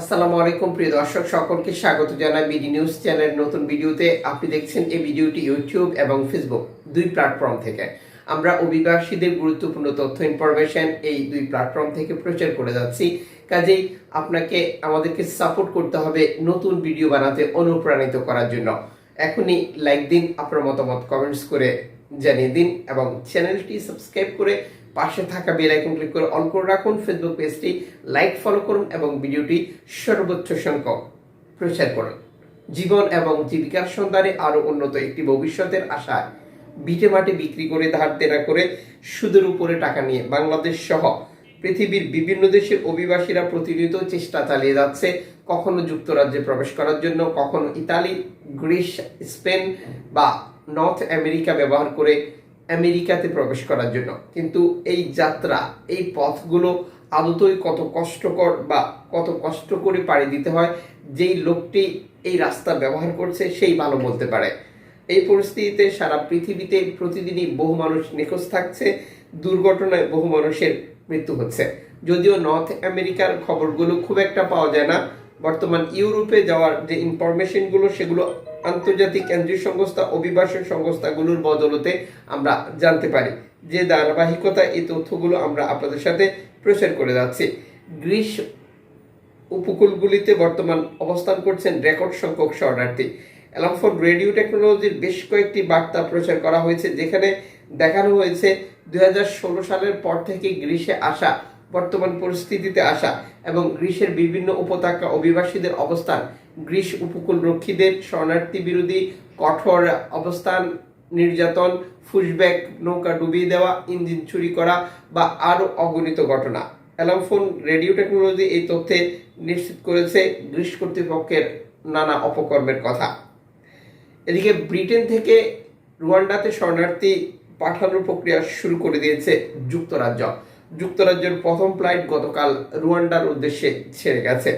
আসসালামু আলাইকুম, প্রিয় দর্শক, সকলকে স্বাগত জানাই বিডি নিউজ চ্যানেলের নতুন ভিডিওতে। আপনি দেখছেন এই ভিডিওটি ইউটিউব এবং ফেসবুক, দুই প্ল্যাটফর্ম থেকে। আমরা অভিবাসীদের গুরুত্বপূর্ণ তথ্য, ইনফরমেশন এই দুই প্ল্যাটফর্ম থেকে প্রচার করে যাচ্ছি। কাজেই আপনাকে, আমাদেরকে সাপোর্ট করতে হবে নতুন ভিডিও বানাতে অনুপ্রাণিত করার জন্য। এখনই লাইক দিন, আপনার মতামত কমেন্টস করে জানিয়ে দিন এবং চ্যানেলটি সাবস্ক্রাইব করে পাশে থাকা বেল আইকন ক্লিক করে অন করে রাখুন। ফেসবুক পেজটি লাইক, ফলো করুন এবং ভিডিওটি সর্বোচ্চ সংখ্যক প্রচার করুন। জীবন এবং জীবিকার সন্ধানে আরও উন্নত একটি ভবিষ্যতের আশায় বিটে মাটি বিক্রি করে, ধার দেনা করে, সুদের উপরে টাকা নিয়ে বাংলাদেশ সহ পৃথিবীর বিভিন্ন দেশের অভিবাসীরা প্রতিনিয়ত চেষ্টা চালিয়ে যাচ্ছে কখনো যুক্তরাজ্যে প্রবেশ করার জন্য, কখনো ইতালি, গ্রিস, স্পেন বা নর্থ আমেরিকা ব্যবহার করে আমেরিকাতে প্রবেশ করার জন্য। কিন্তু এই যাত্রা, এই পথগুলো আদতই কত কষ্টকর বা কত কষ্ট করে পাড়ি দিতে হয়, যেই লোকটি এই রাস্তা ব্যবহার করছে সেই ভালো বলতে পারে। এই পরিস্থিতিতে সারা পৃথিবীতে প্রতিদিনই বহু মানুষ নিখোঁজ থাকছে, দুর্ঘটনায় বহু মানুষের মৃত্যু হচ্ছে। যদিও নর্থ আমেরিকার খবরগুলো খুব একটা পাওয়া যায় না বর্তমান ইউরোপে যাওয়ার যে ইনফরমেশনগুলো সেগুলো আন্তর্জাতিক কেন্দ্রীয় সংস্থা, অভিবাসন সংস্থাগুলোর বদলতে আমরা জানতে পারি। যে ধারাবাহিকতা এই তথ্যগুলো আমরা আপনাদের সাথে প্রচার করে যাচ্ছি। গ্রিস উপকূলগুলিতে বর্তমান অবস্থান করছেন রেকর্ড সংখ্যক শরণার্থী। অ্যালামফোর্ড রেডিও টেকনোলজির বেশ কয়েকটি বার্তা প্রচার করা হয়েছে, যেখানে দেখানো হয়েছে দু হাজার ষোলো সালের পর থেকে গ্রীষ্মে আসা বর্তমান পরিস্থিতিতে আসা এবং গ্রীষ্মের বিভিন্ন উপত্যকা অভিবাসীদের অবস্থান গ্রীষ উপকূল রক্ষীদের শরণার্থী বিরোধী কঠোর অবস্থান, নির্যাতন ফুসব্যাক নৌকা ডুবিয়ে দেওয়া, ইঞ্জিন চুরি করা বা আরও অগণিত ঘটনা। অ্যালামফোন রেডিও টেকনোলজি এই তথ্যে নিশ্চিত করেছে গ্রীষ কর্তৃপক্ষের নানা অপকর্মের কথা। এদিকে ব্রিটেন থেকে রুয়ান্ডাতে শরণার্থী পাঠানোর প্রক্রিয়া শুরু করে দিয়েছে যুক্তরাজ্য। যুক্তরাজ্যের প্রথম ফ্লাইট গতকাল রুয়ান্ডার উদ্দেশ্যে ছেড়ে গেছে।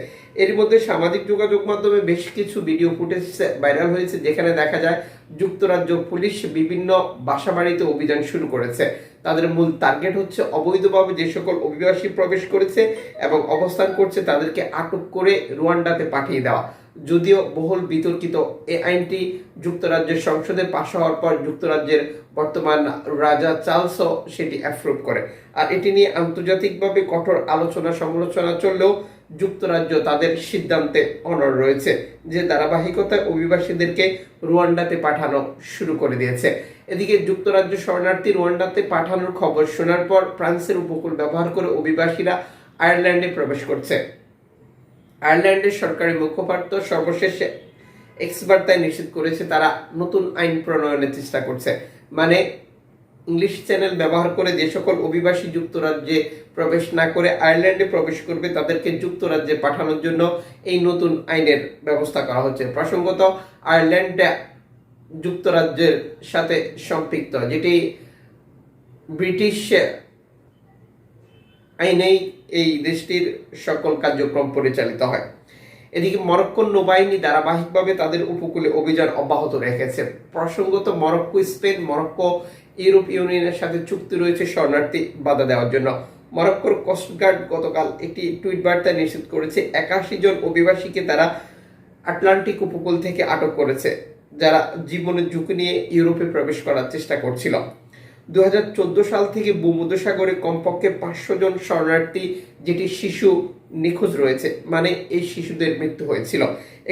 এর মধ্যে সামাজিক যোগাযোগ মাধ্যমে বেশ কিছু ভিডিও ফুটেজ ভাইরাল হয়েছে, যেখানে দেখা যায় যুক্তরাজ্য পুলিশ বিভিন্ন বাসাবাড়িতে অভিযান শুরু করেছে। তাদের মূল টার্গেট হচ্ছে অবৈধভাবে যে সকল অভিবাসী প্রবেশ করেছে এবং অবস্থান করছে তাদেরকে আটক করে রুয়ান্ডাতে পাঠিয়ে দেওয়া। যদিও বহুল বিতর্কিত এই আইনটি যুক্তরাজ্যের সংসদে পাশ হওয়ার পর যুক্তরাজ্যের বর্তমান রাজা চার্লসও সেটি অ্যাপ্রুভ করে। আর এটি নিয়ে আন্তর্জাতিকভাবে কঠোর আলোচনা সমালোচনা চললেও যুক্তরাজ্য তাদের সিদ্ধান্তে অনর রয়েছে যে ধারাবাহিকতায় অভিবাসীদেরকে রুয়ান্ডাতে পাঠানো শুরু করে দিয়েছে। এদিকে যুক্তরাজ্য শরণার্থী রুয়ান্ডাতে পাঠানোর খবর শোনার পর ফ্রান্সের উপকূল ব্যবহার করে অভিবাসীরা আয়ারল্যান্ডে প্রবেশ করছে। আয়ারল্যান্ডের সরকারি মুখপাত্র সর্বশেষে এক্স বার্তায় নিশ্চিত করেছে, তারা নতুন আইন প্রণয়নের চেষ্টা করছে। মানে ইংলিশ চ্যানেল ব্যবহার করে যে সকল অভিবাসী যুক্তরাজ্যে প্রবেশ না করে আয়ারল্যান্ডে প্রবেশ করবে, তাদেরকে যুক্তরাজ্যে পাঠানোর জন্য এই নতুন আইনের ব্যবস্থা করা হচ্ছে। প্রসঙ্গত আয়ারল্যান্ড যুক্তরাজ্যের সাথে সম্পৃক্ত, যেটি ব্রিটিশ আইনেই এই দেশটির সকল কার্যক্রম পরিচালিত হয়। এদিকে মরক্কোর নৌবাহিনী ধারাবাহিকভাবে তাদের উপকূলে অভিযান অব্যাহত রেখেছে। প্রসঙ্গত, মরক্কো, স্পেন, মরক্কো, ইউরোপ ইউনিয়নের সাথে চুক্তি রয়েছে শরণার্থী বাধা দেওয়ার জন্য। মরক্কোর কোস্টগার্ড গতকাল একটি টুইট বার্তায় নিশ্চিত করেছে, একাশি জন অভিবাসীকে তারা আটলান্টিক উপকূল থেকে আটক করেছে, যারা জীবনের ঝুঁকি নিয়ে ইউরোপে প্রবেশ করার চেষ্টা করছিল। দু হাজার চোদ্দ সাল থেকে ভূমধ্যসাগরে কমপক্ষে পাঁচশো জন শরণার্থী, যেটি শিশু নিখোঁজ রয়েছে মানে এই শিশুদের মৃত্যু হয়েছিল।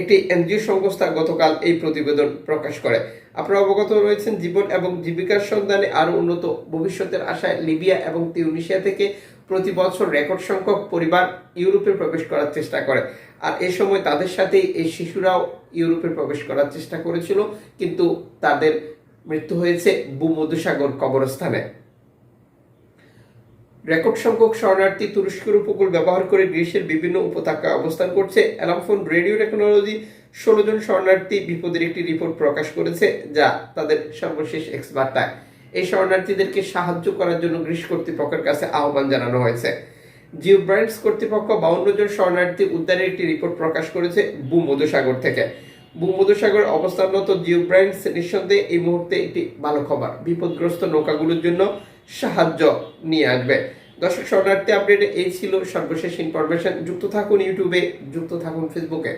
একটি এনজিও সংস্থা গতকাল এই প্রতিবেদন প্রকাশ করে। আপনারা অবগত রয়েছেন, জীবন এবং জীবিকার সন্ধানে আরও উন্নত ভবিষ্যতের আশায় লিবিয়া এবং তিউনিশিয়া থেকে প্রতি বছর রেকর্ড সংখ্যক পরিবার ইউরোপে প্রবেশ করার চেষ্টা করে। আর এ সময় তাদের সাথেই এই শিশুরাও ইউরোপে প্রবেশ করার চেষ্টা করেছিল, কিন্তু তাদের মৃত্যু হয়েছে ভূমধ্যসাগর কবরস্থানে। রেকর্ড সংখ্যক শরণার্থী তুরস্কের উপকূল ব্যবহার করে গ্রীসের বিভিন্ন উপত্যকায় অবস্থান করছে। অ্যালামফোন রেডিও টেকনোলজি ষোলো জন শরণার্থী বিপদের একটি রিপোর্ট প্রকাশ করেছে, যা তাদের সর্বশেষ এক্স বার্তায় এই শরণার্থীদেরকে সাহায্য করার জন্য গ্রীস কর্তৃপক্ষের কাছে আহ্বান জানানো হয়েছে। জিও ব্রাইন্ডস কর্তৃপক্ষ বাউন্ন জন শরণার্থী উদ্ধারের একটি রিপোর্ট প্রকাশ করেছে ভূমধ্যসাগর থেকে। ভূমধ্যসাগর অবস্থানরত জিও ব্রাইন্ডস নিঃসন্দেহে এই মুহূর্তে একটি ভালো খবর বিপদগ্রস্ত নৌকাগুলোর জন্য সাহায্য নিয়ে আসবে। দর্শক শরণার্থী আপডেট, এই ছিল সর্বশেষ ইনফরমেশন যুক্ত থাকুন ইউটিউবে, যুক্ত থাকুন ফেসবুকে